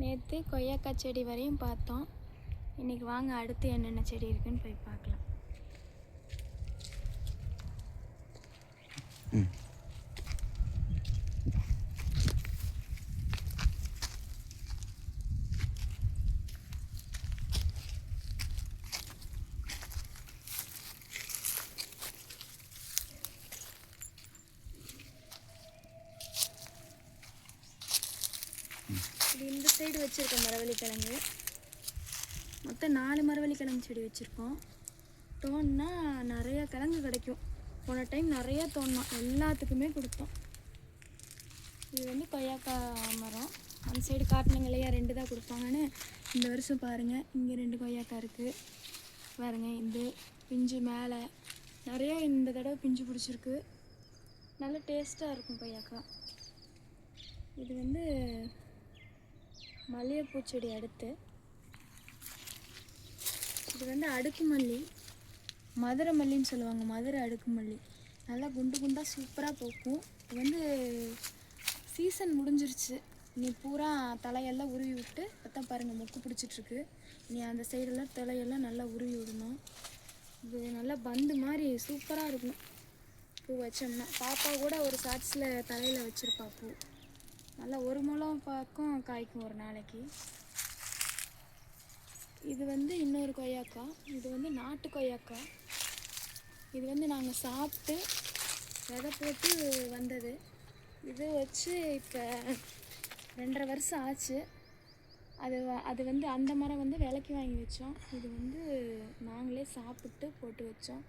நேற்று கொய்யாக்காய் செடி வரையும் பார்த்தோம். இன்றைக்கி வாங்க அடுத்து என்னென்ன செடி இருக்குன்னு போய் பார்க்கலாம். இது இந்த சைடு வச்சுருக்கோம் மரவள்ளி கிழங்கு மொத்தம் நாலு மரவள்ளி கிழங்கு செடி வச்சுருக்கோம். தோணுனா நிறையா கிழங்கு கிடைக்கும். போன டைம் நிறையா தோணும் எல்லாத்துக்குமே கொடுத்தோம். இது வந்து கொய்யாக்காய் மரம். அந்த சைடு காட்டினங்க இல்லையா ரெண்டு தான் கொடுப்பாங்கன்னு இந்த வருஷம் பாருங்கள் இங்கே ரெண்டு கொய்யாக்காய் இருக்குது பாருங்க இந்த பிஞ்சு மேலே. நிறையா இந்த தடவை பிஞ்சு பிடிச்சிருக்கு. நல்ல டேஸ்ட்டாக இருக்கும் கொய்யாக்காய் இது வந்து மல்லிகைப்பூ செடி அடுத்து இது வந்து அடுக்கு மல்லி. மதுரை மல்லின்னு சொல்லுவாங்க மதுரை அடுக்கு மல்லி. நல்லா குண்டு குண்டாக சூப்பராக பூக்கும். இது வந்து சீசன் முடிஞ்சிருச்சு. நீ பூரா தலையெல்லாம் உருவி விட்டு அதான் பாருங்கள் மொக்கு பிடிச்சிட்ருக்கு. நீ அந்த சைடெல்லாம் தலையெல்லாம் நல்லா உருவி விடணும். இது நல்லா பந்து மாதிரி சூப்பராக இருக்கும். பூ வச்சோம்னா. பாப்பா கூட ஒரு சாட்ஸில் தலையில் வச்சுருப்பா பூ. நல்லா ஒரு முழம் பக்கம் காய்க்கும் ஒரு நாளைக்கு. இது வந்து இன்னொரு கொய்யாக்காய் இது வந்து நாட்டு கொய்யாக்காய் இது வந்து நாங்கள் சாப்பிட்டு விதை போட்டு வந்தது. இது வச்சு இப்போ ரெண்டரை வருஷம் ஆச்சு. அது அது வந்து அந்த மரம் வந்து விலைக்கு வாங்கி வச்சோம். இது வந்து நாங்களே சாப்பிட்டு போட்டு வச்சோம்.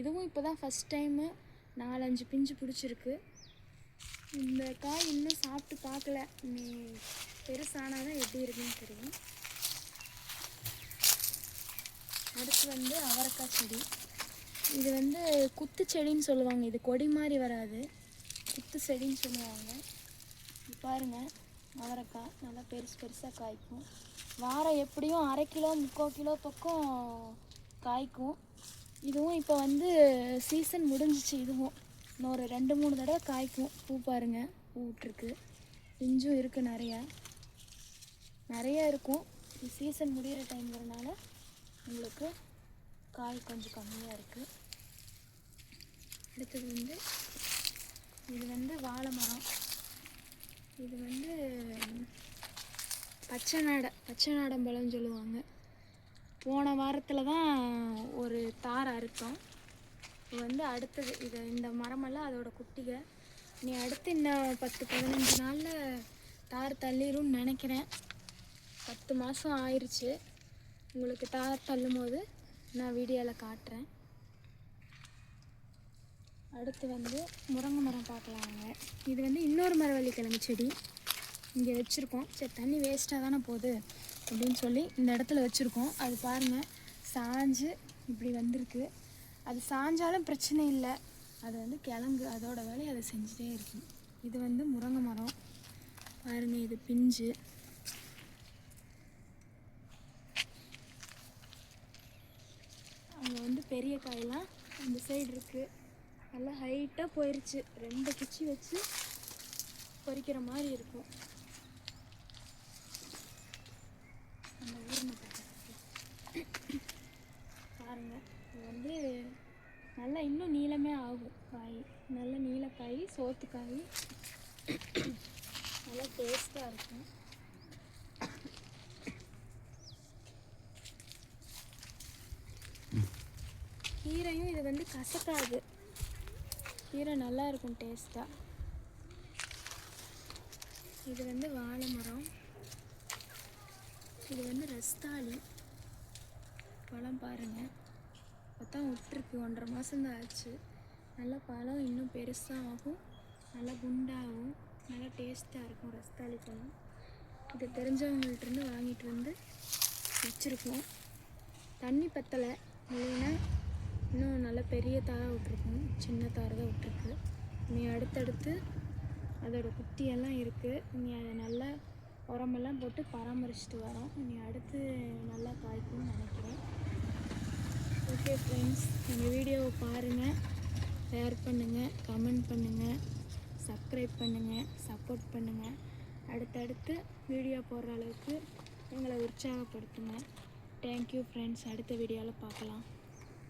இதுவும் இப்போ தான் ஃபஸ்ட் டைமு நாலஞ்சு பிஞ்சு பிடிச்சிருக்கு. இந்த காய் இன்னும் சாப்பிட்டு பார்க்கல. நீ பெருசானாதான் எப்படி இருக்குன்னு தெரியும். அடுத்து வந்து அவரைக்காய் செடி. இது வந்து குத்து செடின்னு சொல்லுவாங்க. இது கொடி மாதிரி வராது. குத்து செடின்னு சொல்லுவாங்க. பாருங்கள் அவரைக்காய். நல்லா பெருசு பெருசாக காய்க்கும். வாரம் எப்படியும் அரை கிலோ முக்கால் கிலோ பக்கம் காய்க்கும். இதுவும் இப்போ வந்து சீசன் முடிஞ்சிச்சு. இதுவும் இன்னொரு ரெண்டு மூணு தடவை காய்க்கும். பூ பாருங்க. பூ விட்ருக்கு பிஞ்சும் இருக்குது நிறையா. நிறையா இருக்கும். இது சீசன் முடிகிற டைம்ங்கிறனால உங்களுக்கு காய் கொஞ்சம் கம்மியாக இருக்குது அடுத்தது வந்து இது வந்து வாழை மரம். இது வந்து பச்சை நாடை பச்சை நாடம்பழம்னு சொல்லுவாங்க. போன வாரத்தில் தான் ஒரு தார் அறுத்தோம். வந்து அடுத்தது இது இந்த மரமெல்லாம் அதோட குட்டிக. நீ அடுத்து இன்னும் பத்து பதினஞ்சு நாளில் தார் தள்ளிரும்னு நினைக்கிறேன். பத்து மாதம் ஆயிடுச்சு உங்களுக்கு தார் தள்ளும் போது நான் வீடியோவில் காட்டுறேன். அடுத்து வந்து முருங்கை மரம் பார்க்கலாங்க. இது வந்து இன்னொரு மரவள்ளி கிழங்கு செடி. இங்கே வச்சுருக்கோம். சரி தண்ணி வேஸ்ட்டாக தானே போகுது அப்படின்னு சொல்லி இந்த இடத்துல வச்சுருக்கோம். அது பாருங்கள் சாஞ்சு இப்படி வந்திருக்கு. அது சாஞ்சாலும் பிரச்சனை இல்லை. அது வந்து கிழங்கு அதோட வேலையை அதை செஞ்சுட்டே இருக்கும். இது வந்து முருங்கை மரம் பாருங்க இது பிஞ்சு. அங்கே வந்து பெரிய காயெல்லாம் அந்த சைடு இருக்குது நல்லா ஹைட்டாக போயிடுச்சு ரெண்டு குச்சி வச்சு பொறிக்கிற மாதிரி இருக்கும். அந்த ஊர்ன பாருங்க இது வந்து நல்லா இன்னும் நீளமே ஆகும். காய் நல்ல நீலக்காய் சோத்துக்காய் நல்லா டேஸ்ட்டாக இருக்கும். கீரையும் இது வந்து கசக்காது. கீரை நல்லா இருக்கும் டேஸ்ட்டாக இது வந்து வாழை மரம். இது வந்து ரஸ்தாளி. பழம் பாருங்கள் அப்பதான் விட்டுருக்கு. ஒன்றரை மாதம்தான் ஆச்சு. நல்லா பழம் இன்னும் பெருசாக ஆகும் நல்லா குண்டாகும். நல்லா டேஸ்ட்டாக இருக்கும் ரஸ்தாளி பழம். இது தெரிஞ்சவங்கள்ட்டருந்து வாங்கிட்டு வந்து வச்சுருக்கோம். தண்ணி பத்தலை. இல்லைன்னா இன்னும் நல்ல பெரிய தாராக விட்ருக்கோம் சின்ன தாரை தான் விட்ருக்கு நீ அடுத்தடுத்து அதோட குட்டியெல்லாம் இருக்குது நீ அதை நல்லா உரமெல்லாம் போட்டு பராமரிச்சுட்டு வரோம். நீ அடுத்து நல்லா காய்க்கும்னு நினைக்கிறேன். ஓகே ஃப்ரெண்ட்ஸ் எங்கள் வீடியோவை பாருங்கள் ஷேர் பண்ணுங்கள் கமெண்ட் பண்ணுங்கள் சப்ஸ்கிரைப் பண்ணுங்கள் சப்போர்ட் பண்ணுங்கள் அடுத்தடுத்து வீடியோ போடுற அளவுக்கு எங்களை உற்சாகப்படுத்துங்க. தேங்க்யூ ஃப்ரெண்ட்ஸ் அடுத்த வீடியோவில் பார்க்கலாம்.